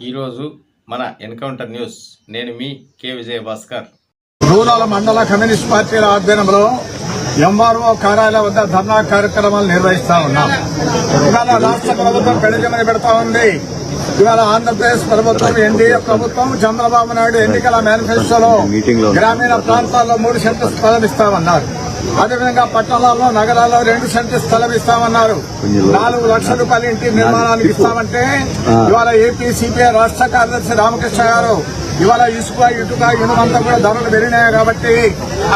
ఈరోజు మన encounter news. నేను మీ కె. విజయ భాస్కర్ రూరల్ మండల కమ్యూనిస్ట్ పార్టీల ఆధ్వర్యంలో ఎంఆర్ఓ కార్యాలయం వద్ద ధర్నా కార్యక్రమాలు నిర్వహిస్తా ఉన్నాం. ఇవాళ రాష్ట్ర ప్రభుత్వం పెడజమని పెడతా ఉంది. ఇవాళ ఆంధ్రప్రదేశ్ ప్రభుత్వం ఎన్డీఏ ప్రభుత్వం చంద్రబాబు నాయుడు ఎన్నికల మేనిఫెస్టోలో గ్రామీణ ప్రాంతాల్లో మూడు స్థలం ఇస్తామన్నారు అదేవిధంగా పట్టణాల్లో నగరాల్లో రెండు సెంటర్ స్థలం ఇస్తామన్నారు. నాలుగు లక్షల రూపాయల ఇంటి నిర్మాణానికి ఇస్తామంటే ఇవాళ ఏపీ సిపిఐ రాష్ట్ర కార్యదర్శి రామకృష్ణ గారు ఇవాళ ఇసుక ఇటుక ఇనుమంతా కూడా ధరలు పెరిగినాయి కాబట్టి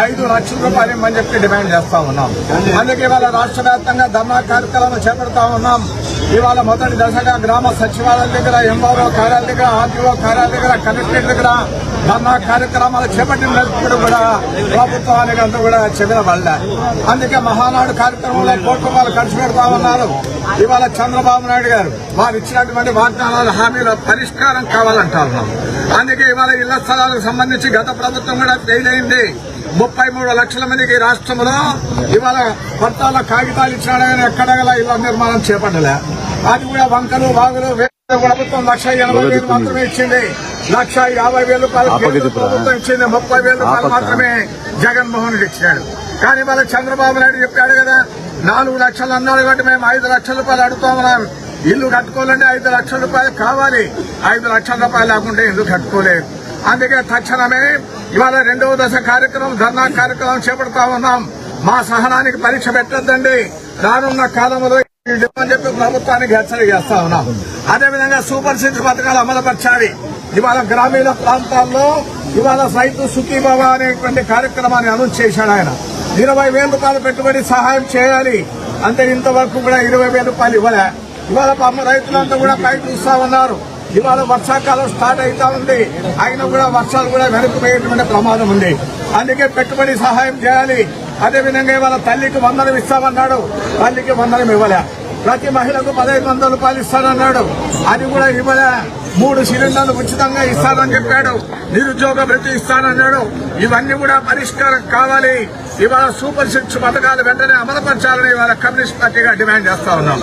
ఐదు లక్షల రూపాయలు ఇవ్వమని చెప్పి డిమాండ్ చేస్తా ఉన్నాం. అందుకే ఇవాళ రాష్ట్ర వ్యాప్తంగా ధర్నా కార్యక్రమాలు చేపడతా ఉన్నాం. ఇవాళ మొదటి దశగా గ్రామ సచివాలయం దగ్గర ఎంఆర్ఓ కార్యాలయం దగ్గర ఆర్టీఓ కార్యాలయం దగ్గర కలెక్టరేట్ దగ్గర ధర్నా కార్యక్రమాలు చేపట్టినప్పుడు కూడా ప్రభుత్వానికి అంతా కూడా చెప్పిన వాళ్ళ అందుకే మహానాడు కార్యక్రమంలో కోటి రూపాయలు ఖర్చు పెడతామన్నారు. ఇవాళ చంద్రబాబు నాయుడు గారు వారు ఇచ్చినటువంటి వాగ్దానాల హామీల పరిష్కారం కావాలంటారు. అందుకే ఇవాళ ఇళ్ళ స్థలాలకు సంబంధించి గత ప్రభుత్వం కూడా ఫెయిల్ అయింది. ముప్పై మూడు లక్షల మందికి ఈ రాష్ట్రంలో ఇవాళ పట్టాల కాగితాలు ఇచ్చినా కానీ ఎక్కడ గల ఇళ్ళ నిర్మాణం చేపట్టలే. అది కూడా వంకలు వాగులు ప్రభుత్వం లక్ష ఎనభై వేలు మాత్రమే ఇచ్చింది. లక్ష యాభై వేల రూపాయలు ప్రభుత్వం ఇచ్చింది. ముప్పై వేల రూపాయలు మాత్రమే జగన్మోహన్ రెడ్డి ఇచ్చాడు కానీ వాళ్ళ చంద్రబాబు నాయుడు చెప్పాడు కదా నాలుగు లక్షలు అన్నాడు కాబట్టి మేము ఐదు లక్షల రూపాయలు అడుగుతా ఉన్నాం ఇల్లు కట్టుకోవాలంటే ఐదు లక్షల రూపాయలు కావాలి. ఐదు లక్షల రూపాయలు లేకుంటే ఇల్లు కట్టుకోలేదు. అందుకే తక్షణమే ఇవాళ రెండవ దశ కార్యక్రమం ధర్నా కార్యక్రమం చేపడతా ఉన్నాం. మా సహనానికి పరీక్ష పెట్టద్దండి. రానున్న కాలంలో అని చెప్పి ప్రభుత్వానికి హెచ్చరిక చేస్తా ఉన్నాం. అదేవిధంగా సూపర్ సిక్స్ పథకాలు అమలుపరచాలి ఇవాళ గ్రామీణ ప్రాంతాల్లో ఇవాళ రైతు సుఖీభవ అనేటువంటి కార్యక్రమాన్ని అనౌన్స్ చేశాడు ఆయన. ఇరవై వేల రూపాయలు పెట్టుబడి సహాయం చేయాలి. అంటే ఇంతవరకు కూడా ఇరవై వేల రూపాయలు ఇవ్వలే. ఇవాళ రైతులంతా కూడా పైకి చూస్తా ఉన్నారు. ఇవాళ వర్షాకాలం స్టార్ట్ అవుతా ఉంది. అయినా కూడా వర్షాలు కూడా వెనుకపోయేటువంటి ప్రమాదం ఉంది. అందుకే పెట్టుబడి సహాయం చేయాలి. అదేవిధంగా ఇవాళ తల్లికి వందనం ఇస్తామన్నాడు. తల్లికి వందనం ఇవ్వలే. ప్రతి మహిళకు పదహైదు వందల రూపాయలు ఇస్తానన్నాడు. అది కూడా ఇవ్వలే. మూడు సిలిండర్లు ఉచితంగా ఇస్తానని చెప్పాడు. నిరుద్యోగ భృతి ఇస్తానన్నాడు. ఇవన్నీ కూడా పరిష్కారం కావాలి. ఇవాళ సూపర్ సిక్స్ పథకాలు వెంటనే అమలుపరచాలని ఇవాళ కమ్యూనిస్ట్ పార్టీగా డిమాండ్ చేస్తా ఉన్నాం.